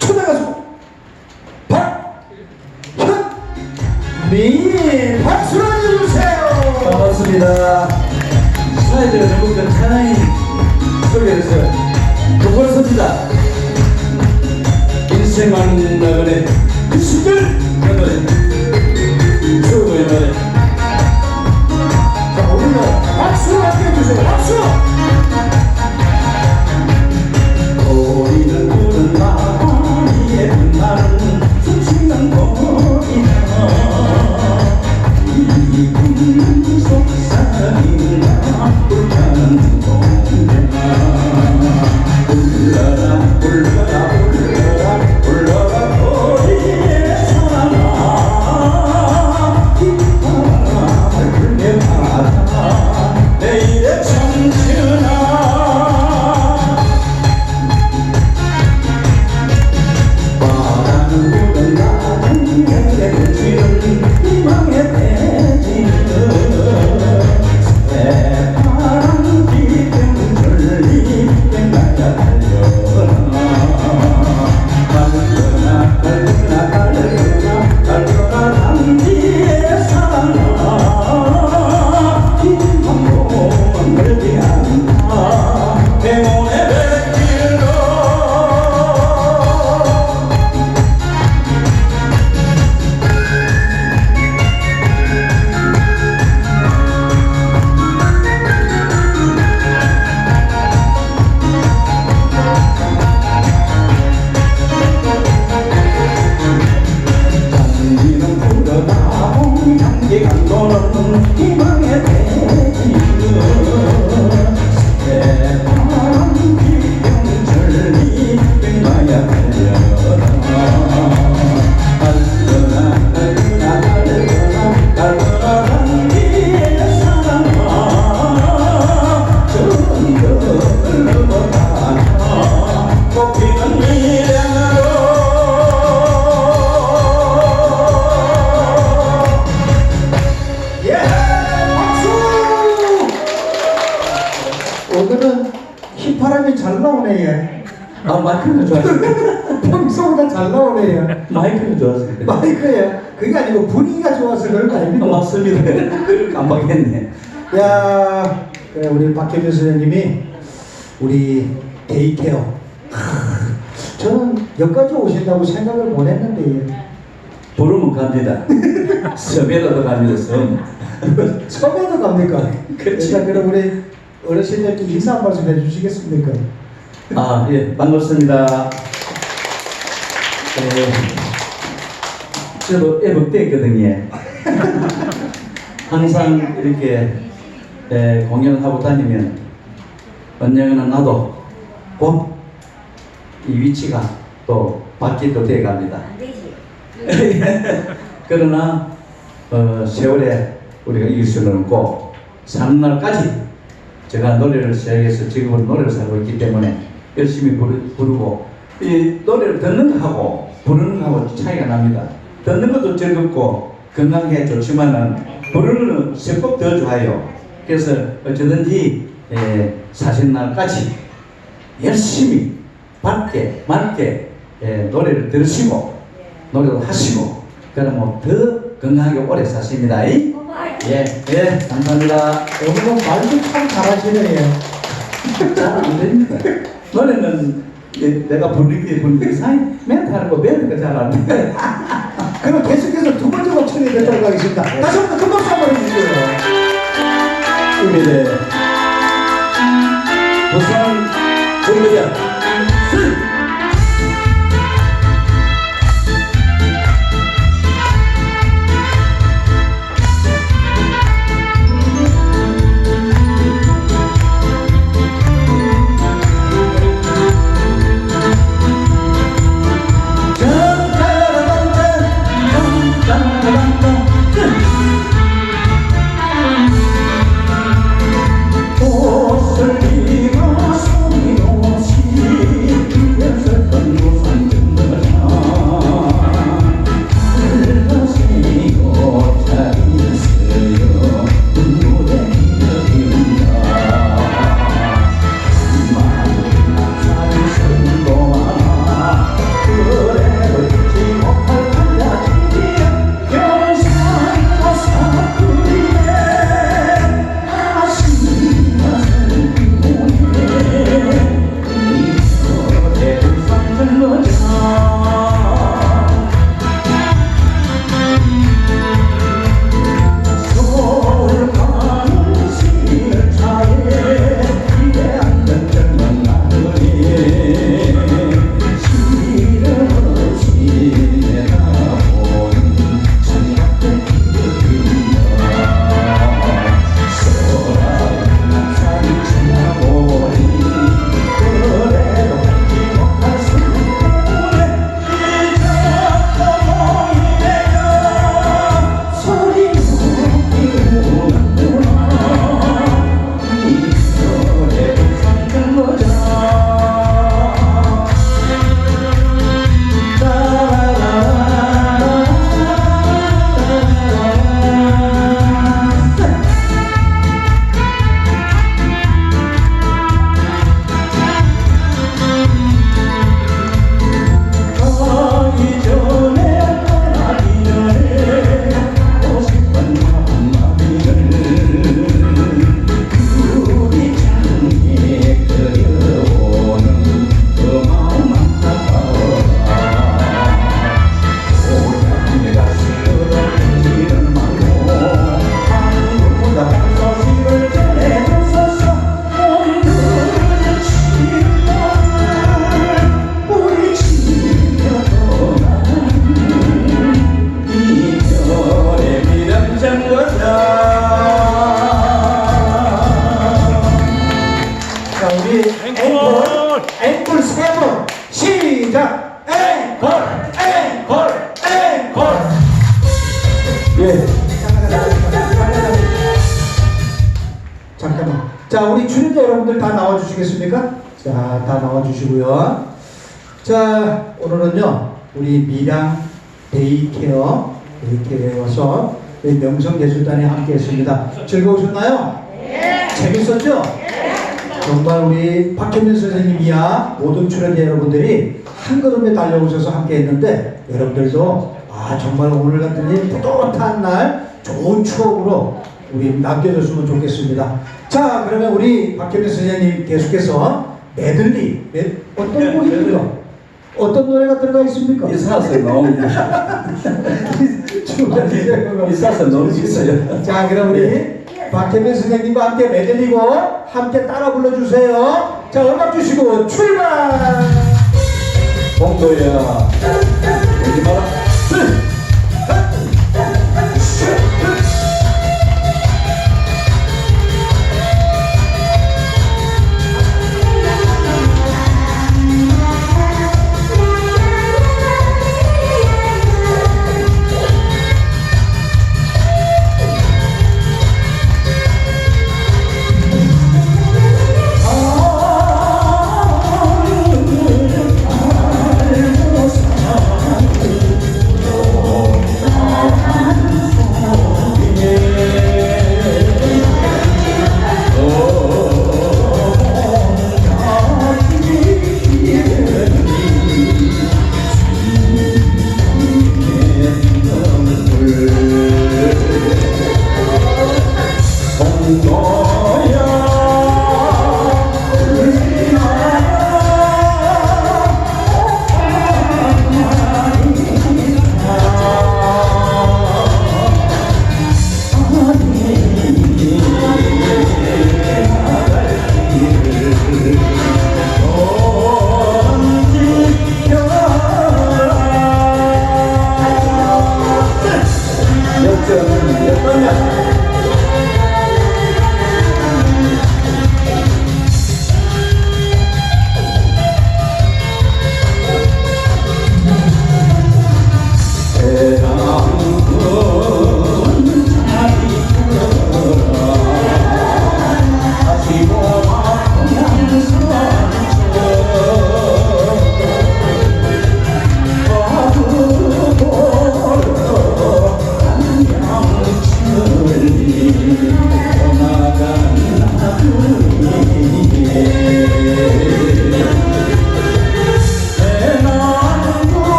초대 가수 박현미 박수로 해주세요. 반갑습니다. 조금 더 편안히 소개해주세요. 그걸 섭니다. 인생 만 나그네 그 시절 그 노래 오늘은 휘파람이 잘 나오네 얘. 아 마이크가 좋았어요. 평소보다 잘 나오네 얘. 마이크가 좋았어요. 마이크에 그게 아니고 분위기가 좋아서 그런 거 아, 아닙니까? 맞습니다. 그걸 깜빡했네. 야, 그래, 우리 박혜준 선생님이 우리 데이케어. 하, 저는 여기까지 오신다고 생각을 못 했는데 부르면 갑니다. 섬에라도 갑니다. 섬. 처음에도 갑니까? 그치. 일단 그럼 우리 어르신들께 인사 한 말씀 해주시겠습니까? 아, 예, 반갑습니다. 예, 저도 애벅대 있거든요. 항상 이렇게 예, 공연하고 다니면 언젠가는 나도 곧 이 위치가 또 바뀌도 돼 갑니다. 그러나 어, 세월에 우리가 이길 수는 없고 사는 날까지 제가 노래를 시작해서 지금은 노래를 살고 있기 때문에 열심히 부르, 부르고 이 노래를 듣는 거하고 부르는 거하고 차이가 납니다. 듣는 것도 즐겁고 건강에 좋지만은 부르는 세법 더 좋아요. 그래서 어쩌든지 에, 사신 날까지 열심히 밝게 맑게 에, 노래를 들으시고 노래도 하시고 그러면 더 건강하게 오래 사십니다. 이? 예, 예, 감사합니다. 오늘은 말도 참 잘하시네요. 잘안 됩니다. 노래는 예, 내가 부르기 부르기 사이 멘트 하는 거 멘트가 잘안 돼. 그럼 계속해서 두 번째 목소리 듣도록 하겠습니다. 다시 한번 큰 박수 한번 해주세요. 우 출연자 여러분들 다 나와주시겠습니까? 자, 다 나와주시고요. 자, 오늘은요, 우리 미랑 데이케어, 데이케어에 와서 우리 명성예술단이 함께 했습니다. 즐거우셨나요? 네. 재밌었죠? 정말 우리 박현민 선생님이야 모든 출연자 여러분들이 한 걸음에 달려오셔서 함께 했는데 여러분들도 아 정말 오늘 같은 이 뿌듯한 날 좋은 추억으로 우리 남겨줬으면 좋겠습니다. 자 그러면 우리 박현민 선생님 계속해서 메들리 메, 어떤 곡입니까? 어떤 노래가 들어가 있습니까? 이사서 너무. 이사서 너무 있어요. 자 그럼 우리 박혜민 선생님과 함께 메들리고 함께 따라 불러주세요. 자 음악 주시고 출발! 봉도야. 오지 마라 de.